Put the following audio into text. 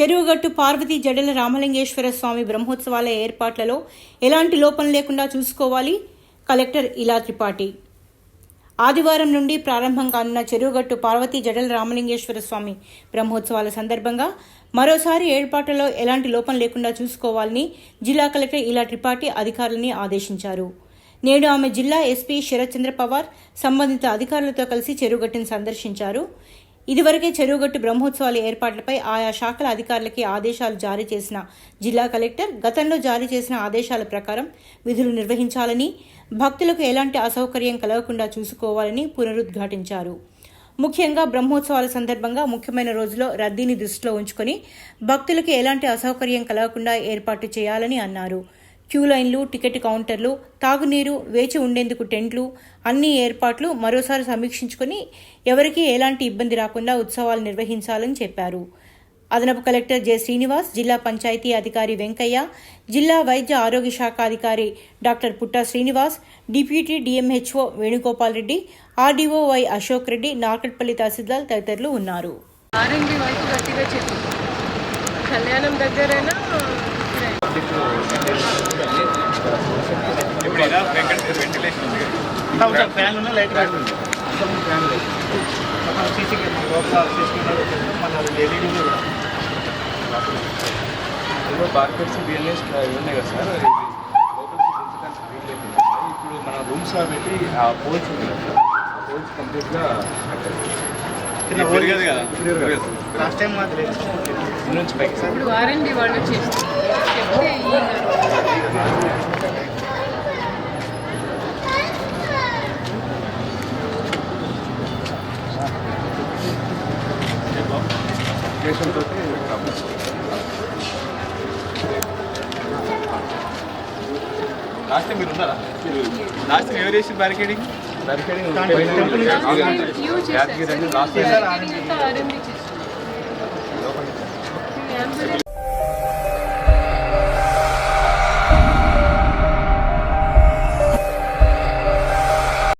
చెరువుగట్టు పార్వతీ జడల రామలింగేశ్వర స్వామి బ్రహ్మోత్సవాల ఏర్పాట్లలో ఎలాంటి లోపం లేకుండా చూసుకోవాలి? కలెక్టర్ ఇలా త్రిపాఠి. ఆదివారం నుండి ప్రారంభం కానున్న చెరువుగట్టు పార్వతీ జడల రామలింగేశ్వర స్వామి బ్రహ్మోత్సవాల సందర్భంగా మరోసారి ఏర్పాట్లలో ఎలాంటి లోపం లేకుండా చూసుకోవాలని జిల్లా కలెక్టర్ ఇలా త్రిపాఠి అధికారులని ఆదేశించారు. నేడు ఆమె జిల్లా ఎస్పీ శరత్చంద్ర పవార్ సంబంధిత అధికారులతో కలిసి చెరువుగట్టును సందర్శించారు. ఇదివరకే చెరువుగట్టు బ్రహ్మోత్సవాల ఏర్పాట్లపై ఆయా శాఖల అధికారులకి ఆదేశాలు జారీ చేసిన జిల్లా కలెక్టర్ గతంలో జారీ చేసిన ఆదేశాల ప్రకారం విధులు నిర్వహించాలని భక్తులకు ఎలాంటి అసౌకర్యం కలగకుండా చూసుకోవాలని పునరుద్ఘాటించారు. ముఖ్యంగా బ్రహ్మోత్సవాల సందర్భంగా ముఖ్యమైన రోజులో రద్దీని దృష్టిలో ఉంచుకొని భక్తులకు ఎలాంటి అసౌకర్యం కలగకుండా ఏర్పాటు చేయాలని అన్నారు. క్యూ లైన్లు టికెట్ కౌంటర్లు తాగునీరు వేచి ఉండేందుకు టెంట్లు అన్ని ఏర్పాట్లు మరోసారి సమీక్షించుకొని ఎవరికీ ఎలాంటి ఇబ్బంది రాకుండా ఉత్సవాలు నిర్వహించాలని చెప్పారు. అదనపు కలెక్టర్ జె. శ్రీనివాస్ జిల్లా పంచాయతీ అధికారి వెంకయ్య జిల్లా వైద్య ఆరోగ్య శాఖ అధికారి doctor Putta Srinivas deputy DMHO Venugopal Reddy RDO Y Ashok Reddy Narketpally తహసీల్దార్ తదితరులు ఉన్నారు. కళ్యాణం దగ్గరైనా ఇప్పుడు ఇలా వెంకట వెంటిలేషన్ ఉంది కదా సార్ ఫ్యాన్ ఉన్న లైట్ ఉంది. ఫ్యాన్ లైట్ మొత్తం సీసీ కెమెరా లోపల సీసీ కెమెరా మన ఎల్ఈడి కూడా ఏదో బార్కెట్స్ బిఎల్ఎస్ ఉన్నాయి కదా సార్ ఇప్పుడు మన రూమ్స్లో పెట్టి ఆ పోల్స్ ఉంది కదా సార్ ఆ పోల్స్ కంప్లీట్గా. లాస్ట్ టైం మాది ఇన్ని నుంచి పైకి. సార్ ఇప్పుడు ఆర్ఎంబి వాళ్ళు చేస్తారు చెప్తే ఈ అప్లికేషన్ తోటి లాస్ట్ మీరు ఉన్నారా లాస్ట్ ఎవరు చేసి బ్యారికేడింగ్ బ్యారికేడింగ్ లాస్ట్